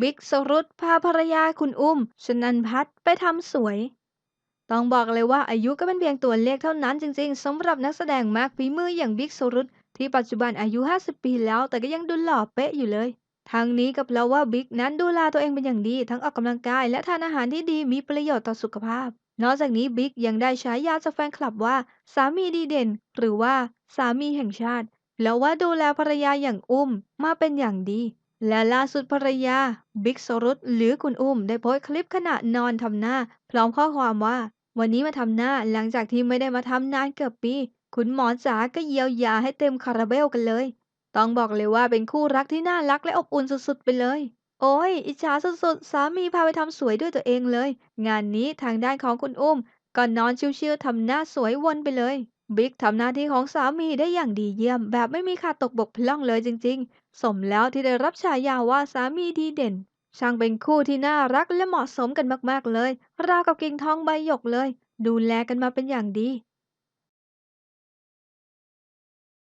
บิ๊กสรุตพาภรรยาคุณอุ้มชนันพัฒน์ไปทำสวย ต้องบอกเลยว่าอายุก็เป็นเพียงตัวเลขเท่านั้นจริงๆสำหรับนักแสดงมากฝีมืออย่างบิ๊กสรุตที่ปัจจุบันอายุ 50 ปีแล้วแต่ก็ยังดูหล่อเป๊ะอยู่เลยทางนี้ก็เราว่าบิ๊กนั้นดูแลตัวเองเป็นอย่างดี ทั้งออกกำลังกายและทานอาหารที่ดีมีประโยชน์ต่อสุขภาพ นอกจากนี้บิ๊กยังได้ฉายาจากแฟนคลับว่า สามีดีเด่น หรือว่าสามีแห่งชาติ แล้วว่าดูแลภรรยาอย่างอุ้มมาเป็นอย่างดี และล่าสุดภรรยา บิ๊กสรุตหรือคุณอุ้มได้โพสต์คลิปขณะนอนทำหน้า พร้อมข้อความว่า วันนี้มาทำหน้าหลังจากที่ไม่ได้มาทำนานเกือบปี คุณหมอจ๋าก็เยียวยาให้เต็มคาราเบลกันเลย ต้องบอกเลยว่าเป็นคู่รักที่น่ารักและอบอุ่นสุดๆไปเลย โอ้ย อิจฉาสุดๆ สามีพาไปทำสวยด้วยตัวเองเลย งานนี้ทางด้านของคุณอุ้มก็นอนชิวๆทำหน้าสวยวนไปเลย บิ๊กทำหน้าที่ของสามีได้อย่างดีเยี่ยม แบบไม่มีขาดตกบกพร่องเลยจริง ๆ สมแล้วที่ได้รับฉายาว่าสามีดีเด่น ช่างเป็นคู่ที่น่ารักและเหมาะสมกันมากๆเลย ราวกับกิ่งทองใบหยกเลย ดูแลกันมาเป็นอย่างดี